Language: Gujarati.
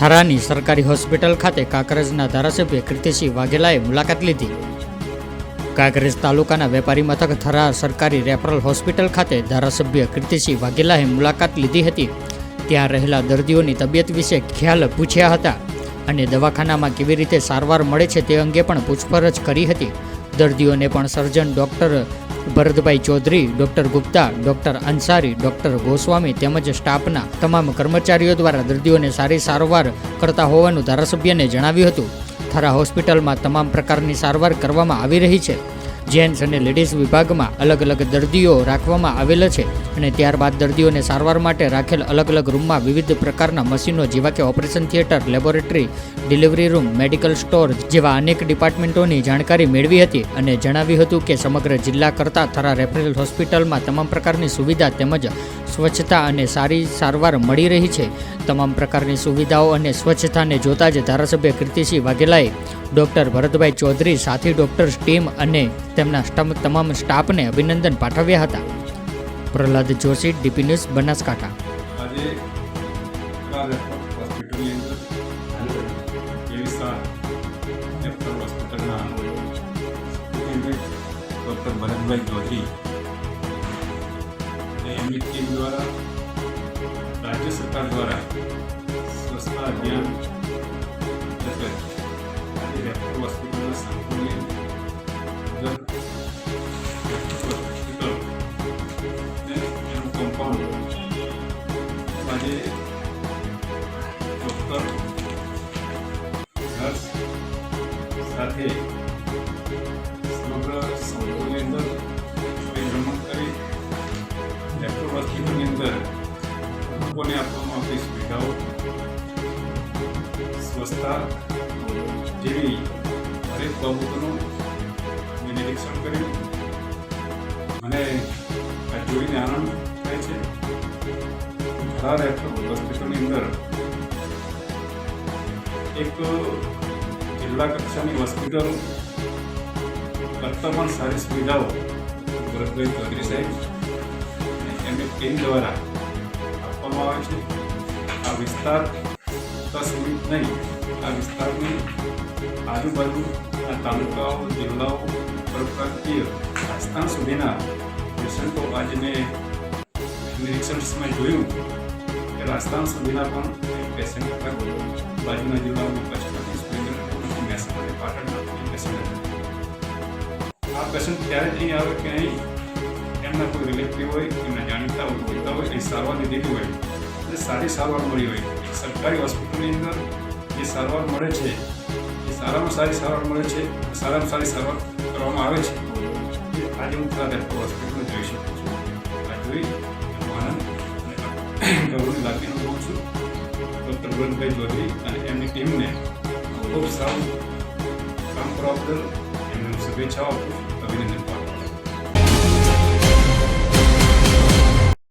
થરાની સરકારી હોસ્પિટલ ખાતે કાંકરેજના ધારાસભ્ય કીર્તિસિંહ વાઘેલાએ મુલાકાત લીધી. કાંકરેજ તાલુકાના વેપારી મથક થરા સરકારી રેફરલ હોસ્પિટલ ખાતે ધારાસભ્ય કીર્તિસિંહ વાઘેલાએ મુલાકાત લીધી હતી. ત્યાં રહેલા દર્દીઓની તબિયત વિશે ખ્યાલ પૂછ્યા હતા અને દવાખાનામાં કેવી રીતે સારવાર મળે છે તે અંગે પણ પૂછપરછ કરી હતી. દર્દીઓને પણ surgeon doctor Bharatbhai Chaudhary, doctor Gupta, doctor Ansari, doctor Goswami તેમજ સ્ટાફના તમામ કર્મચારીઓ દ્વારા દર્દીઓને સારી સારવાર કરતા હોવાનું ધારાસભ્યને જણાવ્યું હતું. થરા હોસ્પિટલમાં તમામ પ્રકારની સારવાર કરવામાં આવી રહી છે. જેન્ટ્સ અને લેડીઝ વિભાગમાં અલગ અલગ દર્દીઓ રાખવામાં આવેલા છે અને ત્યારબાદ દર્દીઓને સારવાર માટે રાખેલ અલગ અલગ રૂમમાં વિવિધ પ્રકારના મશીનો જેવા કે operation theatre, laboratory, delivery room, medical store જેવા અનેક ડિપાર્ટમેન્ટોની જાણકારી મેળવી હતી અને જણાવ્યું હતું કે સમગ્ર જિલ્લા કરતાં થરા રેફરલ હોસ્પિટલમાં તમામ પ્રકારની સુવિધા તેમજ સ્વચ્છતા અને સારી સારવાર મળી રહી છે. તમામ પ્રકારની સુવિધાઓ અને સ્વચ્છતાને જોતા જ ધારાસભ્ય કીર્તિસિંહ વાઘેલાએ ડૉક્ટર ભરતભાઈ ચૌધરી સાથી ડૉક્ટર્સ ટીમ અને તેમના તમામ સ્ટાફને અભિનંદન પાઠવ્યા હતા. Prahlad Joshi, DP news, Banaskantha. Doctor Bharatbhai Chaudhary એમની ટીમ દ્વારા રાજ્ય સરકાર દ્વારા સ્વચ્છતા અભિયાન અંતર્ગત આજે રેફરલ હોસ્પિટલના સંકુલની અંદર હોસ્પિટલ અને એનું કમ્પાઉન્ડ આજે ડૉક્ટર નર્સ સાથે સમગ્ર લોકોને આપવામાં આવતી સુવિધાઓ સ્વચ્છતા જેવી દરેક બાબતોનું નિરીક્ષણ કર્યું અને આ જોઈને આનંદ થાય છે. ઘણા હોસ્પિટલની અંદર એક જિલ્લા કક્ષાની હોસ્પિટલ કરતાં પણ સારી સુવિધાઓ ભરતભાઈ ચૌધરી સાહેબ. એમની ટીમ દ્વારા આપવામાં આવે આ પૂરતા નહીં, આ વિસ્તારની આજુબાજુના તાલુકાઓ, જિલ્લાઓ પ્રપ્રાંતીય સ્થાન સુધીના પેશન્ટો આજે મેં નિરીક્ષણ જોયું કે રાજસ્થાન સુધીના પણ પેશન્ટ બાજુના જિલ્લાઓમાં કચ્છમાંથી સુરેન્દ્રનગરમાંથી મહેસાણા પાટણના પેશન્ટ આ પેશન્ટ ત્યારે જ અહીં આવે કે અહીં એમના કોઈ રિલેટિવ હોય, એમના જાણીતા હોય ઓળખતા હોય, એ સારવાર લીધેલી હોય. અને સારી સારવાર મળી હોય. સરકારી હોસ્પિટલની અંદર જે સારવાર મળે છે, એ સારામાં સારી સારવાર મળે છે, સારામાં સારી સારવાર કરવામાં આવે છે. એ આજે હું ત્યાં રેફર હોસ્પિટલમાં જોઈ શકું છું. આ જોઈ એનો આનંદ અને ગૌરવની લાગણી અનુભવું છું. ડૉક્ટર વરુણભાઈ ચૌધરી અને એમની ટીમને ખૂબ સારું કામ કરવા બદલ એમને હું શુભેચ્છાઓ આપું અભિનંદન.